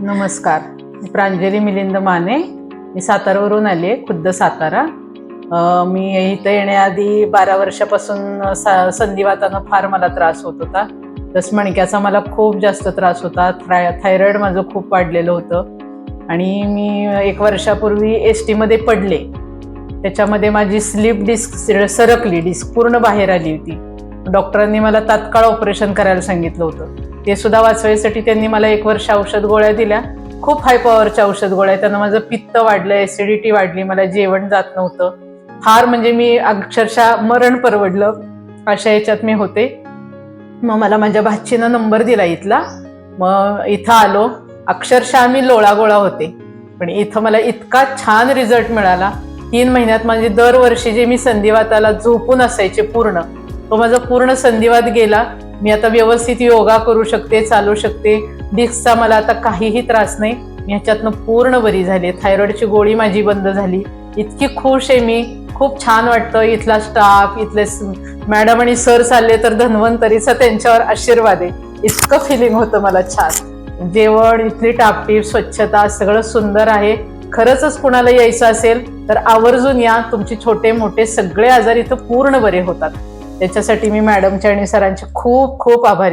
नमस्कार. मी प्रांजली मिलिंद माने. मी सातारावरून आली आहे खुद्द सातारा. मी इथं येण्याआधी बारा वर्षापासून सा संधिवातानं फार मला त्रास होत होता. तस मणक्याचा मला खूप जास्त त्रास होता. थ्राय थायरॉईड माझं खूप वाढलेलं होतं. आणि मी एक वर्षापूर्वी एस टीमध्ये पडले. त्याच्यामध्ये माझी स्लीप डिस्क सरकली. डिस्क पूर्ण बाहेर आली होती. डॉक्टरांनी मला तात्काळ ऑपरेशन करायला सांगितलं होतं. ते सुद्धा वाचवायसाठी त्यांनी मला एक वर्ष औषध गोळ्या दिल्या. खूप हाय पॉवरच्या औषध गोळ्या त्यानं माझं पित्त वाढलं ऍसिडिटी वाढली मला जेवण जात नव्हतं. फार म्हणजे मी अक्षरशः मरण परवडलं अशा याच्यात मी होते. मग मला माझ्या भाचीनं नंबर दिला इथला. मग इथं आलो. अक्षरशः मी लोळागोळा होते. पण इथं मला इतका छान रिझल्ट मिळाला. तीन महिन्यात माझे दरवर्षी जे मी संधिवाताला झोपून असायचे पूर्ण तो माझा पूर्ण संधिवात गेला. मी आता व्यवस्थित योगा करू शकते चालू शकते. डिस्कचा मला आता काहीही त्रास नाही. मी ह्याच्यातनं पूर्ण बरी झाली. थायरॉईडची गोळी माझी बंद झाली. इतकी खुश आहे मी. खूप छान वाटतं. इथला स्टाफ इथले मॅडम आणि सर चालले तर धन्वंतरीचा त्यांच्यावर आशीर्वाद आहे. इतकं फिलिंग होतं मला छान. जेवण इथली टापटीप स्वच्छता सगळं सुंदर आहे. खरंच कुणाला यायचं असेल तर आवर्जून या. तुमचे छोटे मोठे सगळे आजार इथं पूर्ण बरे होतात. त्याच्यासाठी मी मॅडमचे आणि सरांचे खूप खूप आभारी